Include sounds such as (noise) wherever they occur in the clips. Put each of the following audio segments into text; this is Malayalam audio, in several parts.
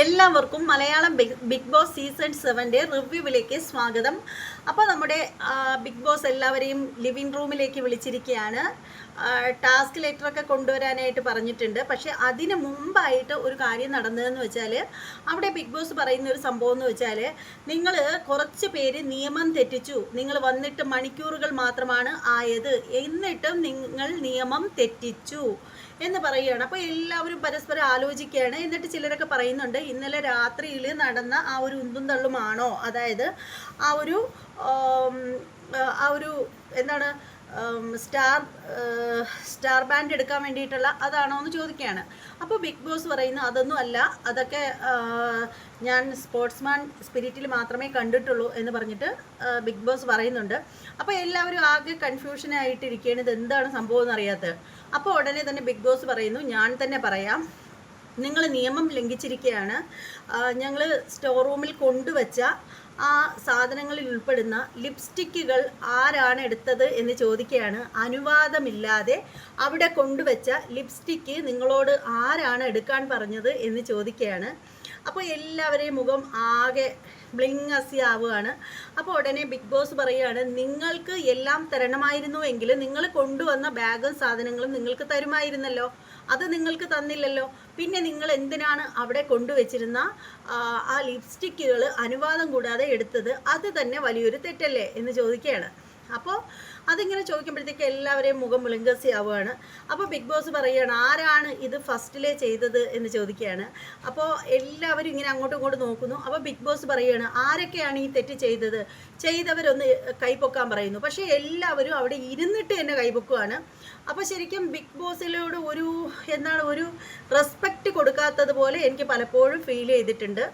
എല്ലാവർക്കും മലയാളം ബിഗ് ബോസ് സീസൺ സെവന്റെ റിവ്യൂവിലേക്ക് സ്വാഗതം. അപ്പോൾ നമ്മുടെ ബിഗ് ബോസ് എല്ലാവരെയും ലിവിംഗ് റൂമിലേക്ക് വിളിച്ചിരിക്കുകയാണ്. ടാസ്ക് ലെറ്ററൊക്കെ കൊണ്ടുവരാനായിട്ട് പറഞ്ഞിട്ടുണ്ട്. പക്ഷേ അതിന് മുമ്പായിട്ട് ഒരു കാര്യം നടന്നതെന്ന് വെച്ചാൽ അവിടെ ബിഗ് ബോസ് പറയുന്ന ഒരു സംഭവം എന്ന് വെച്ചാൽ നിങ്ങൾ കുറച്ച് പേര് നിയമം തെറ്റിച്ചു. നിങ്ങൾ വന്നിട്ട് മണിക്കൂറുകൾ മാത്രമാണ് ആയത്. എന്നിട്ടും നിങ്ങൾ നിയമം തെറ്റിച്ചു എന്ന് പറയുകയാണ്. അപ്പോൾ എല്ലാവരും പരസ്പരം ആലോചിക്കുകയാണ്. എന്നിട്ട് ചിലരൊക്കെ പറയുന്നുണ്ട് ഇന്നലെ രാത്രിയിൽ നടന്ന ആ ഒരു ഉന്തും തള്ളുമാണോ? അതായത് ആ ഒരു ആ ഒരു എന്താണ് സ്റ്റാർ സ്റ്റാർ ബാൻഡ് എടുക്കാൻ വേണ്ടിയിട്ടുള്ള അതാണോ എന്ന് ചോദിക്കുകയാണ്. അപ്പോൾ ബിഗ് ബോസ് പറയുന്ന അതൊന്നും അല്ല. അതൊക്കെ ഞാൻ സ്പോർട്സ്മാൻ സ്പിരിറ്റിൽ മാത്രമേ കണ്ടിട്ടുള്ളൂ എന്ന് പറഞ്ഞിട്ട് ബിഗ് ബോസ് പറയുന്നുണ്ട്. അപ്പോൾ എല്ലാവരും ആകെ കൺഫ്യൂഷനായിട്ടിരിക്കുകയാണ്. ഇത് എന്താണ് സംഭവം എന്നറിയാത്തത്. അപ്പോൾ ഉടനെ തന്നെ ബിഗ് ബോസ് പറയുന്നു ഞാൻ തന്നെ പറയാം. നിങ്ങൾ നിയമം ലംഘിച്ചിരിക്കുകയാണ് ഞങ്ങൾ സ്റ്റോർ റൂമിൽ കൊണ്ടുവച്ച ആ സാധനങ്ങളിൽ ഉൾപ്പെടുന്ന ലിപ്സ്റ്റിക്കുകൾ ആരാണ് എടുത്തത് എന്ന് ചോദിക്കുകയാണ് അനുവാദമില്ലാതെ അവിടെ കൊണ്ടുവച്ച ലിപ്സ്റ്റിക്ക് നിങ്ങളോട് ആരാണ് എടുക്കാൻ പറഞ്ഞത് എന്ന് ചോദിക്കുകയാണ് അപ്പോൾ എല്ലാവരെയും മുഖം ആകെ ബ്ലിങ് അസി ആവുകയാണ് അപ്പോൾ ഉടനെ ബിഗ് ബോസ് പറയുകയാണ് നിങ്ങൾക്ക് എല്ലാം തരണമായിരുന്നു എങ്കിൽ നിങ്ങൾ കൊണ്ടുവന്ന ബാഗും സാധനങ്ങളും നിങ്ങൾക്ക് തരുമായിരുന്നല്ലോ. അത് നിങ്ങൾക്ക് തന്നില്ലല്ലോ. പിന്നെ നിങ്ങൾ എന്തിനാണ് അവിടെ കൊണ്ടുവച്ചിരുന്ന ആ, ലിപ്സ്റ്റിക്കുകൾ അനുവാദം കൂടാതെ എടുത്തത്? അത് തന്നെ വലിയൊരു തെറ്റല്ലേ എന്ന് ചോദിക്കുകയാണ്. അപ്പോൾ അതിങ്ങനെ ചോദിക്കുമ്പോഴത്തേക്ക് എല്ലാവരെയും മുഖം മുലങ്കസി ആവുകയാണ് അപ്പോൾ ബിഗ് ബോസ് പറയുകയാണ് ആരാണ് ഇത് ഫസ്റ്റിലെ ചെയ്തത്? എന്ന് ചോദിക്കുകയാണ്. അപ്പോൾ എല്ലാവരും ഇങ്ങനെ അങ്ങോട്ടും ഇങ്ങോട്ടും നോക്കുന്നു. അപ്പോൾ ബിഗ് ബോസ് പറയുകയാണ് ആരൊക്കെയാണ് ഈ തെറ്റ് ചെയ്തത്? ചെയ്തവരൊന്ന് കൈപ്പൊക്കാൻ പറയുന്നു. പക്ഷേ എല്ലാവരും അവിടെ ഇരുന്നിട്ട് തന്നെ കൈപ്പൊക്കുവാണ് അപ്പോൾ ശരിക്കും ബിഗ് ബോസിലോട് ഒരു എന്താണ് ഒരു റെസ്പെക്റ്റ് കൊടുക്കാത്തത് പോലെ എനിക്ക് പലപ്പോഴും ഫീൽ ചെയ്തിട്ടുണ്ട്.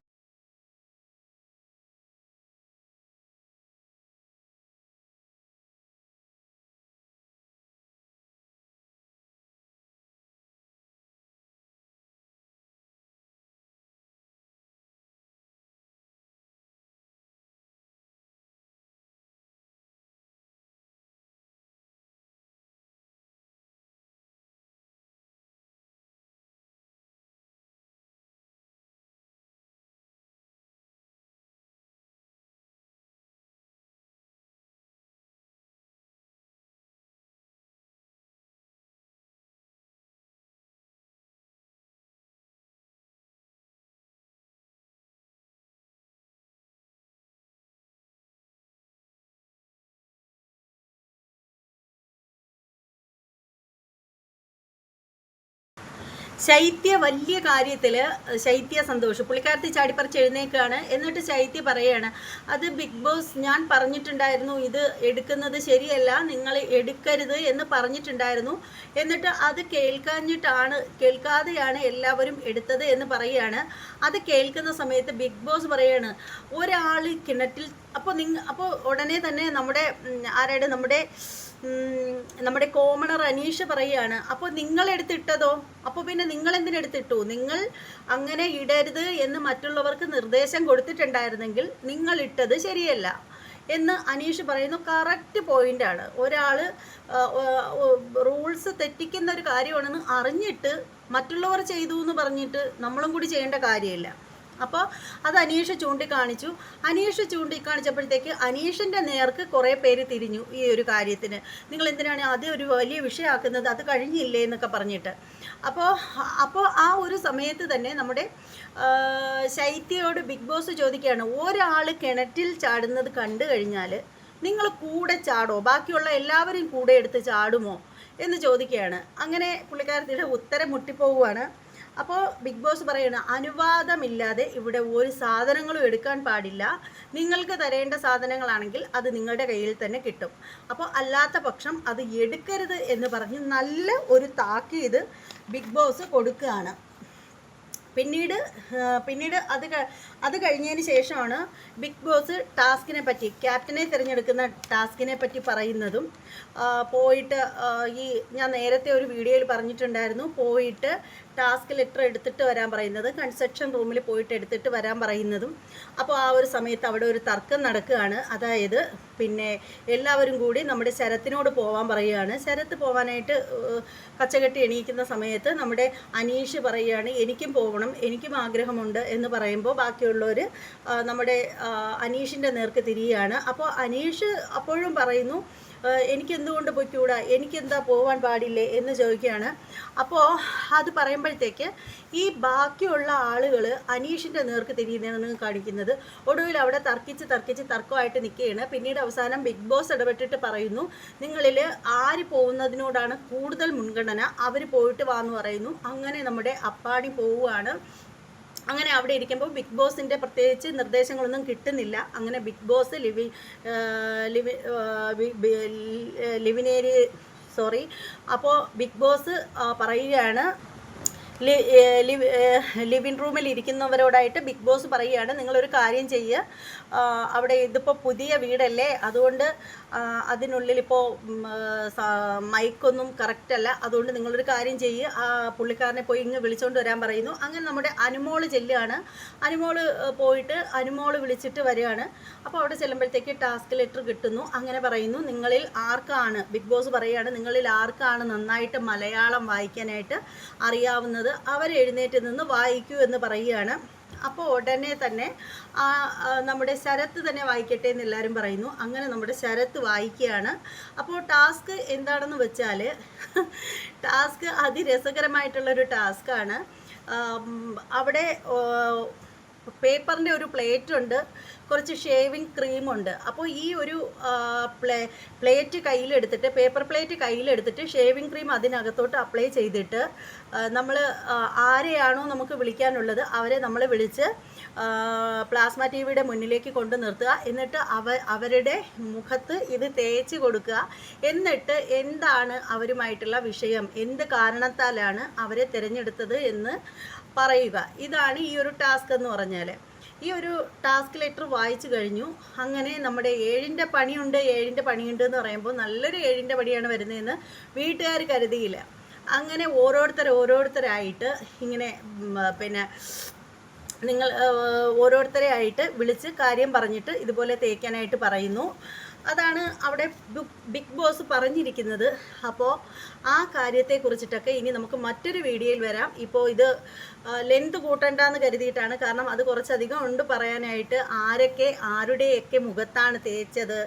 ശൈത്യ വലിയ കാര്യത്തിൽ ശൈത്യ സന്തോഷം. പുള്ളിക്കാരത്തി ചാടിപ്പറിച്ച് എഴുന്നേക്കാണ്. എന്നിട്ട് ശൈത്യ പറയാണ് അത് ബിഗ് ബോസ് ഞാൻ പറഞ്ഞിട്ടുണ്ടായിരുന്നു ഇത് എടുക്കുന്നത് ശരിയല്ല നിങ്ങൾ എടുക്കരുത് എന്ന് പറഞ്ഞിട്ടുണ്ടായിരുന്നു. എന്നിട്ട് അത് കേൾക്കാഞ്ഞിട്ടാണ് കേൾക്കാതെയാണ് എല്ലാവരും എടുത്തത് എന്ന് പറയുകയാണ് അത് കേൾക്കുന്ന സമയത്ത് ബിഗ് ബോസ് പറയാണ് ഒരാൾ കിണറ്റിൽ അപ്പോൾ നിങ്ങൾ അപ്പോൾ ഉടനെ തന്നെ നമ്മുടെ ആരായിട്ട് നമ്മുടെ നമ്മുടെ കോമണർ അനീഷ പറയുകയാണ് അപ്പോൾ നിങ്ങൾ എടുത്തിട്ടതോ അപ്പോൾ പിന്നെ നിങ്ങൾ എന്തിനെടുത്തിട്ടു നിങ്ങൾ അങ്ങനെ ഇടരുത് എന്ന് മറ്റുള്ളവർക്ക് നിർദ്ദേശം കൊടുത്തിട്ടുണ്ടായിരുന്നെങ്കിൽ നിങ്ങൾ ഇട്ടത് ശരിയല്ല. എന്ന് അനീഷ് പറയുന്നു. കറക്റ്റ് പോയിന്റാണ് ഒരാൾ റൂൾസ് തെറ്റിക്കുന്ന ഒരു കാര്യമാണെന്ന് അറിഞ്ഞിട്ട് മറ്റുള്ളവർ ചെയ്തു എന്ന് പറഞ്ഞിട്ട് നമ്മളും കൂടി ചെയ്യേണ്ട കാര്യമില്ല. അപ്പോൾ അത് അനീഷ് ചൂണ്ടിക്കാണിച്ചു. അനീഷ് ചൂണ്ടിക്കാണിച്ചപ്പോഴത്തേക്ക് അനീഷിന്റെ നേർക്ക് കുറേ പേര് തിരിഞ്ഞു ഈ ഒരു കാര്യത്തിന്. നിങ്ങൾ എന്തിനാണ് അത് ഒരു വലിയ വിഷയമാക്കുന്നത്? അത് കഴിഞ്ഞില്ലേ എന്നൊക്കെ പറഞ്ഞിട്ട്. അപ്പോൾ അപ്പോൾ ആ ഒരു സമയത്ത് തന്നെ നമ്മുടെ ശൈത്യയോട് ബിഗ് ബോസ് ചോദിക്കുകയാണ് ഒരാൾ കിണറ്റിൽ ചാടുന്നത് കണ്ടു കഴിഞ്ഞാൽ നിങ്ങൾ കൂടെ ചാടോ? ബാക്കിയുള്ള എല്ലാവരും കൂടെ എടുത്ത് ചാടുമോ? എന്ന് ചോദിക്കുകയാണ്. അങ്ങനെ പുള്ളിക്കാരത്തിയുടെ ഉത്തരം മുട്ടിപ്പോവുകയാണ്. അപ്പോൾ ബിഗ് ബോസ് പറയണ അനുവാദമില്ലാതെ ഇവിടെ ഒരു സാധനങ്ങളും എടുക്കാൻ പാടില്ല. നിങ്ങൾക്ക് തരേണ്ട സാധനങ്ങളാണെങ്കിൽ അത് നിങ്ങളുടെ കയ്യിൽ തന്നെ കിട്ടും. അപ്പോൾ അല്ലാത്ത പക്ഷം അത് എടുക്കരുത് എന്ന് പറഞ്ഞ് നല്ല ഒരു താക്കീത് ബിഗ് ബോസ് കൊടുക്കുകയാണ്. പിന്നീട് പിന്നീട് അത് അത് കഴിഞ്ഞതിന് ശേഷമാണ് ബിഗ് ബോസ് ടാസ്കിനെ പറ്റി ക്യാപ്റ്റനെ തിരഞ്ഞെടുക്കുന്ന ടാസ്കിനെ പറ്റി പറയുന്നതും പോയിട്ട് ഈ ഞാൻ നേരത്തെ ഒരു വീഡിയോയിൽ പറഞ്ഞിട്ടുണ്ടായിരുന്നു പോയിട്ട് ടാസ്ക് ലെറ്റർ എടുത്തിട്ട് വരാൻ പറയുന്നത് കൺസ്ട്രക്ഷൻ റൂമിൽ പോയിട്ട് എടുത്തിട്ട് വരാൻ പറയുന്നതും അപ്പോൾ ആ ഒരു സമയത്ത് അവിടെ ഒരു തർക്കം നടക്കുകയാണ് അതായത് പിന്നെ എല്ലാവരും കൂടി നമ്മുടെ ശരത്തിനോട് പോകാൻ പറയുകയാണ് ശരത്ത് പോകാനായിട്ട് കച്ചകെട്ടി എണീക്കുന്ന സമയത്ത് നമ്മുടെ അനീഷ് പറയുകയാണ് എനിക്കും പോകണം എനിക്കും ആഗ്രഹമുണ്ട് എന്ന് പറയുമ്പോൾ ബാക്കിയുള്ളവർ നമ്മുടെ അനീഷിന്റെ നേർക്ക് തിരിയുകയാണ്. അപ്പോൾ അനീഷ് അപ്പോഴും പറയുന്നു ഏഹ് എനിക്ക് എന്തുകൊണ്ട് പൊയ്ക്കൂടാ? എനിക്കെന്താ പോവാൻ പാടില്ലേ എന്ന് ചോദിക്കുകയാണ്. അപ്പോൾ അത് പറയുമ്പോഴത്തേക്ക് ഈ ബാക്കിയുള്ള ആളുകൾ അനീഷിന്റെ നേർക്ക് തിരിയുന്നതാണ് കാണിക്കുന്നത്. ഒടുവിൽ അവിടെ തർക്കിച്ച് തർക്കിച്ച് തർക്കമായിട്ട് നിൽക്കുകയാണ്. പിന്നീട് അവസാനം ബിഗ് ബോസ് ഇടപെട്ടിട്ട് പറയുന്നു നിങ്ങളിൽ ആര് പോകുന്നതിനോടാണ് കൂടുതൽ മുൻഗണന? അവർ പോയിട്ട് വാന്ന് പറയുന്നു. അങ്ങനെ നമ്മുടെ അപ്പാടി പോവുകയാണ്. അങ്ങനെ അവിടെ ഇരിക്കുമ്പോൾ ബിഗ് ബോസിന്റെ പ്രത്യേകിച്ച് നിർദ്ദേശങ്ങളൊന്നും കിട്ടുന്നില്ല. അങ്ങനെ ബിഗ് ബോസ് ലിവി ലിവി ലിവിനേരി സോറി. അപ്പോൾ ബിഗ് ബോസ് പറയുകയാണ് ലിവിങ് റൂമിൽ ഇരിക്കുന്നവരോടായിട്ട് ബിഗ് ബോസ് പറയുകയാണ്. നിങ്ങളൊരു കാര്യം ചെയ്യുക അവിടെ ഇതിപ്പോൾ പുതിയ വീടല്ലേ? അതുകൊണ്ട് അതിനുള്ളിൽ ഇപ്പോൾ മൈക്കൊന്നും കറക്റ്റ് അല്ല. അതുകൊണ്ട് നിങ്ങളൊരു കാര്യം ചെയ്യുക ആ പുള്ളിക്കാരനെ പോയി ഇങ്ങ് വിളിച്ചുകൊണ്ട് വരാൻ പറയുന്നു. അങ്ങനെ നമ്മുടെ അനുമോൾ ചെല്ലുകയാണ്. അനുമോൾ പോയിട്ട് അനുമോൾ വിളിച്ചിട്ട് വരികയാണ്. അപ്പോൾ അവിടെ ചെല്ലുമ്പോഴത്തേക്ക് ടാസ്ക് ലെറ്റർ കിട്ടുന്നു. അങ്ങനെ പറയുന്നു നിങ്ങളിൽ ആർക്കാണ്? ബിഗ് ബോസ് പറയുകയാണ് നിങ്ങളിൽ ആർക്കാണ് നന്നായിട്ട് മലയാളം വായിക്കാനായിട്ട് അറിയാവുന്നത്? അവർ എഴുന്നേറ്റ് നിന്ന് വായിക്കൂ എന്ന് പറയുകയാണ്. അപ്പോൾ ഉടനെ തന്നെ നമ്മുടെ ശരത്ത് തന്നെ വായിക്കട്ടെ എന്ന് എല്ലാവരും പറയുന്നു. അങ്ങനെ നമ്മുടെ ശരത്ത് വായിക്കുകയാണ്. അപ്പോൾ ടാസ്ക് എന്താണെന്ന് വെച്ചാൽ (laughs) ടാസ്ക് അതിരസകരമായിട്ടുള്ളൊരു ടാസ്ക്കാണ് അവിടെ പേപ്പറിന്റെ ഒരു പ്ലേറ്റ് ഉണ്ട് കുറച്ച് ഷേവിങ് ക്രീമുണ്ട് അപ്പോൾ ഈ ഒരു പ്ലേ പ്ലേറ്റ് കയ്യിലെടുത്തിട്ട് പേപ്പർ പ്ലേറ്റ് കയ്യിലെടുത്തിട്ട് ഷേവിങ് ക്രീം അതിനകത്തോട്ട് അപ്ലൈ ചെയ്തിട്ട് നമ്മൾ ആരെയാണോ നമുക്ക് വിളിക്കാനുള്ളത് അവരെ നമ്മൾ വിളിച്ച് പ്ലാസ്മ ടി വിയുടെ മുന്നിലേക്ക് കൊണ്ട് നിർത്തുക. എന്നിട്ട് അവ അവരുടെ മുഖത്ത് ഇത് തേച്ച് കൊടുക്കുക. എന്നിട്ട് എന്താണ് അവരുമായിട്ടുള്ള വിഷയം? എന്ത് കാരണത്താലാണ് അവരെ തിരഞ്ഞെടുത്തത് എന്ന് പറയുക. ഇതാണ് ഈ ഒരു ടാസ്ക് എന്ന് പറഞ്ഞാൽ ഈ ഒരു ടാസ്ക് ലെറ്റർ വായിച്ചു കഴിഞ്ഞു. അങ്ങനെ നമ്മുടെ ഏഴിന്റെ പണിയുണ്ട് ഏഴിന്റെ പണിയുണ്ട് എന്ന് പറയുമ്പോൾ നല്ലൊരു ഏഴിന്റെ പണിയാണ് വരുന്നതെന്ന് വീട്ടുകാർ കരുതിയില്ല. അങ്ങനെ ഓരോരുത്തർ ഓരോരുത്തരായിട്ട് ഇങ്ങനെ പിന്നെ നിങ്ങൾ ഓരോരുത്തരെ ആയിട്ട് വിളിച്ച് കാര്യം പറഞ്ഞിട്ട് ഇതുപോലെ തേക്കാനായിട്ട് പറയുന്നു. അതാണ് അവിടെ ബിഗ് ബോസ് പറഞ്ഞിരിക്കുന്നത്. അപ്പോൾ ആ കാര്യത്തെക്കുറിച്ചിട്ടൊക്കെ ഇനി നമുക്ക് മറ്റൊരു വീഡിയോയിൽ വരാം. ഇപ്പോൾ ഇത് ലെന്ത് കൂട്ടണ്ടെന്ന് കരുതിയിട്ടാണ്. കാരണം അത് കുറച്ചധികം ഉണ്ട് പറയാനായിട്ട്. ആരൊക്കെ ആരുടെയൊക്കെ മുഖത്താണ് തേച്ചത്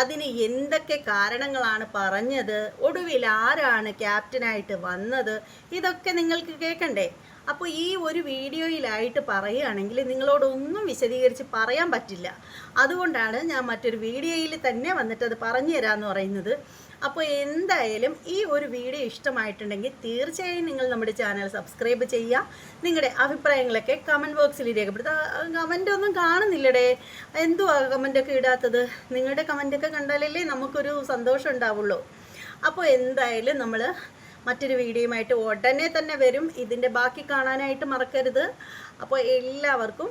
അതിന് എന്തൊക്കെ കാരണങ്ങളാണ് പറഞ്ഞത് ഒടുവിൽ ആരാണ് ക്യാപ്റ്റനായിട്ട് വന്നത് ഇതൊക്കെ നിങ്ങൾക്ക് കേൾക്കണ്ടേ? അപ്പോൾ ഈ ഒരു വീഡിയോയിലായിട്ട് പറയുകയാണെങ്കിൽ നിങ്ങളോടൊന്നും വിശദീകരിച്ച് പറയാൻ പറ്റില്ല. അതുകൊണ്ടാണ് ഞാൻ മറ്റൊരു വീഡിയോയിൽ തന്നെ വന്നിട്ട് അത് പറഞ്ഞു തരാമെന്ന് പറയുന്നത്. അപ്പോൾ എന്തായാലും ഈ ഒരു വീഡിയോ ഇഷ്ടമായിട്ടുണ്ടെങ്കിൽ തീർച്ചയായും നിങ്ങൾ നമ്മുടെ ചാനൽ സബ്സ്ക്രൈബ് ചെയ്യുക. നിങ്ങളുടെ അഭിപ്രായങ്ങളൊക്കെ കമന്റ് ബോക്സിൽ രേഖപ്പെടുത്തുക. കമന്റ് ഒന്നും കാണുന്നില്ലടേ. എന്തുവാ കമന്റൊക്കെ ഇടാത്തത്? നിങ്ങളുടെ കമന്റൊക്കെ കണ്ടാലല്ലേ നമുക്കൊരു സന്തോഷം ഉണ്ടാവുള്ളൂ. അപ്പോൾ എന്തായാലും നമ്മൾ മറ്റൊരു വീഡിയോയുമായിട്ട് ഉടനെ തന്നെ വരും. ഇതിന്റെ ബാക്കി കാണാനായിട്ട് മറക്കരുത്. അപ്പോൾ എല്ലാവർക്കും